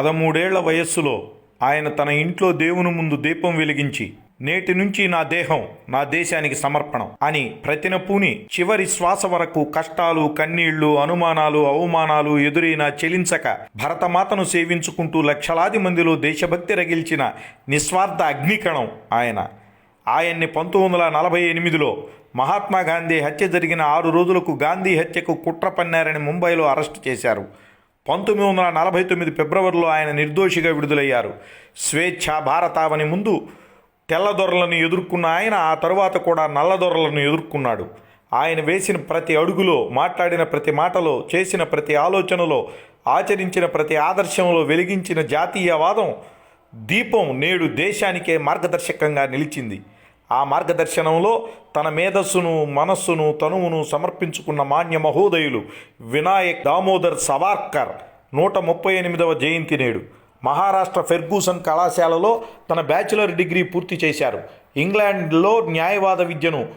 పదమూడేళ్ళ వయస్సులో ఆయన తన ఇంట్లో దేవుని ముందు దీపం వెలిగించి నేటి నుంచి నా దేహం నా దేశానికి సమర్పణం అని ప్రతినపూని చివరి శ్వాస వరకు కష్టాలు కన్నీళ్ళు అనుమానాలు అవమానాలు ఎదురైనా చెలించక భరతమాతను సేవించుకుంటూ లక్షలాది మందిలో దేశభక్తి రగిల్చిన నిస్వార్థ అగ్నికణం ఆయన. ఆయన్ని పంతొమ్మిది వందల నలభై ఎనిమిదిలో మహాత్మా గాంధీ హత్య జరిగిన ఆరు రోజులకు గాంధీ హత్యకు కుట్ర పన్నారని ముంబైలో అరెస్టు చేశారు. పంతొమ్మిది వందల నలభై తొమ్మిది ఫిబ్రవరిలో ఆయన నిర్దోషిగా విడుదలయ్యారు. స్వేచ్ఛ భారతావని ముందు తెల్లదొరలను ఎదుర్కొన్న ఆయన ఆ తరువాత కూడా నల్లదొరలను ఎదుర్కొన్నాడు. ఆయన వేసిన ప్రతి అడుగులో మాట్లాడిన ప్రతి మాటలో చేసిన ప్రతి ఆలోచనలో ఆచరించిన ప్రతి ఆదర్శంలో వెలిగించిన జాతీయవాదం దీపం నేడు దేశానికే మార్గదర్శకంగా నిలిచింది. ఆ మార్గదర్శనంలో తన మేధస్సును మనస్సును తనువును సమర్పించుకున్న మాన్య మహోదయులు వినాయక్ దామోదర్ సవార్కర్ నూట ముప్పై ఎనిమిదవ జయంతి నేడు. మహారాష్ట్ర ఫెర్గూసన్ కళాశాలలో తన బ్యాచిలర్ డిగ్రీ పూర్తి చేశారు. ఇంగ్లాండ్లో న్యాయవాద విద్యను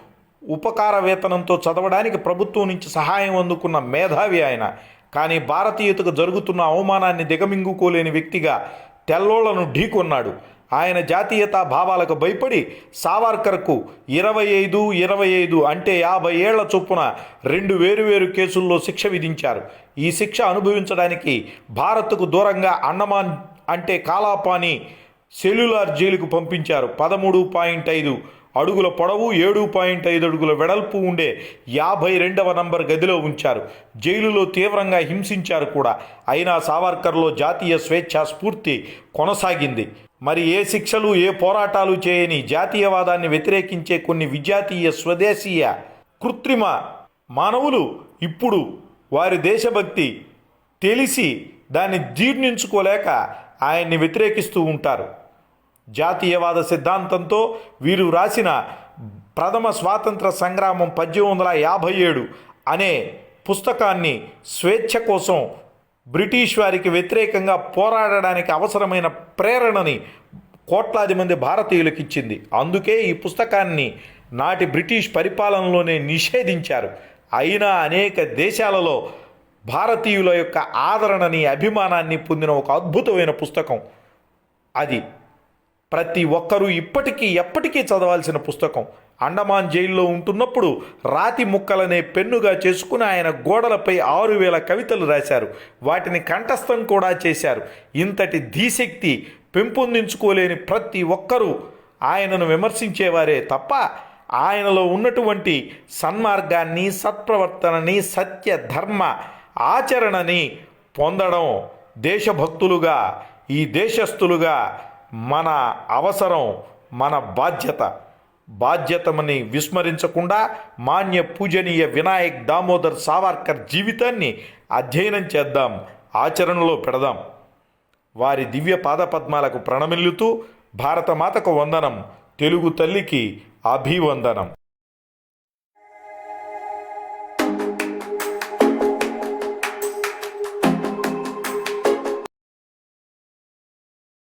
ఉపకార వేతనంతో చదవడానికి ప్రభుత్వం నుంచి సహాయం అందుకున్న మేధావి ఆయన. కానీ భారతీయతకు జరుగుతున్న అవమానాన్ని దిగమింగుకోలేని వ్యక్తిగా తెల్లోళ్ళను ఢీకొన్నాడు. ఆయన జాతీయతా భావాలకు భయపడి సావర్కర్కు ఇరవై ఐదు ఇరవై ఐదు అంటే యాభై ఏళ్ళ చొప్పున రెండు వేరువేరు కేసుల్లో శిక్ష విధించారు. ఈ శిక్ష అనుభవించడానికి భారత్కు దూరంగా అండమాన్ అంటే కాలాపాని సెల్యులార్ జైలుకు పంపించారు. పదమూడు పాయింట్ ఐదు అడుగుల పొడవు ఏడు పాయింట్ ఐదు అడుగుల వెడల్పు ఉండే యాభై రెండవ నంబర్ గదిలో ఉంచారు. జైలులో తీవ్రంగా హింసించారు కూడా. అయినా సావర్కర్లో జాతీయ స్వేచ్ఛా స్ఫూర్తి కొనసాగింది. మరి ఏ శిక్షలు ఏ పోరాటాలు చేయని జాతీయవాదాన్ని వ్యతిరేకించే కొన్ని విజాతీయ స్వదేశీయ కృత్రిమ మానవులు ఇప్పుడు వారి దేశభక్తి తెలిసి దాన్ని జీర్ణించుకోలేక ఆయన్ని వ్యతిరేకిస్తూ ఉంటారు. జాతీయవాద సిద్ధాంతంతో వీరు రాసిన ప్రథమ స్వాతంత్ర సంగ్రామం పద్దెనిమిది వందల యాభై ఏడు అనే పుస్తకాన్ని స్వేచ్ఛ కోసం బ్రిటిష్ వారికి వ్యతిరేకంగా పోరాడడానికి అవసరమైన ప్రేరణని కోట్లాది మంది భారతీయులకు ఇచ్చింది. అందుకే ఈ పుస్తకాన్ని నాటి బ్రిటిష్ పరిపాలనలోనే నిషేధించారు. అయినా అనేక దేశాలలో భారతీయుల యొక్క ఆదరణని అభిమానాన్ని పొందిన ఒక అద్భుతమైన పుస్తకం అది. ప్రతి ఒక్కరూ ఇప్పటికీ ఎప్పటికీ చదవాల్సిన పుస్తకం. అండమాన్ జైల్లో ఉంటున్నప్పుడు రాతి ముక్కలనే పెన్నుగా చేసుకుని ఆయన గోడలపై ఆరు వేల కవితలు రాశారు. వాటిని కంఠస్థం కూడా చేశారు. ఇంతటి ధీశక్తి పెంపొందించుకోలేని ప్రతి ఒక్కరూ ఆయనను విమర్శించేవారే తప్ప ఆయనలో ఉన్నటువంటి సన్మార్గాన్ని సత్ప్రవర్తనని సత్య ధర్మ ఆచరణని పొందడం దేశభక్తులుగా ఈ దేశస్థులుగా మన అవసరం మన బాధ్యత. బాధ్యతమని విస్మరించకుండా మాన్య పూజనీయ వినాయక్ దామోదర్ సావర్కర్ జీవితాన్ని అధ్యయనం చేద్దాం ఆచరణలో పెడదాం. వారి దివ్య పాదపద్మాలకు ప్రణమిల్లుతూ భారతమాతకు వందనం తెలుగు తల్లికి అభివందనం.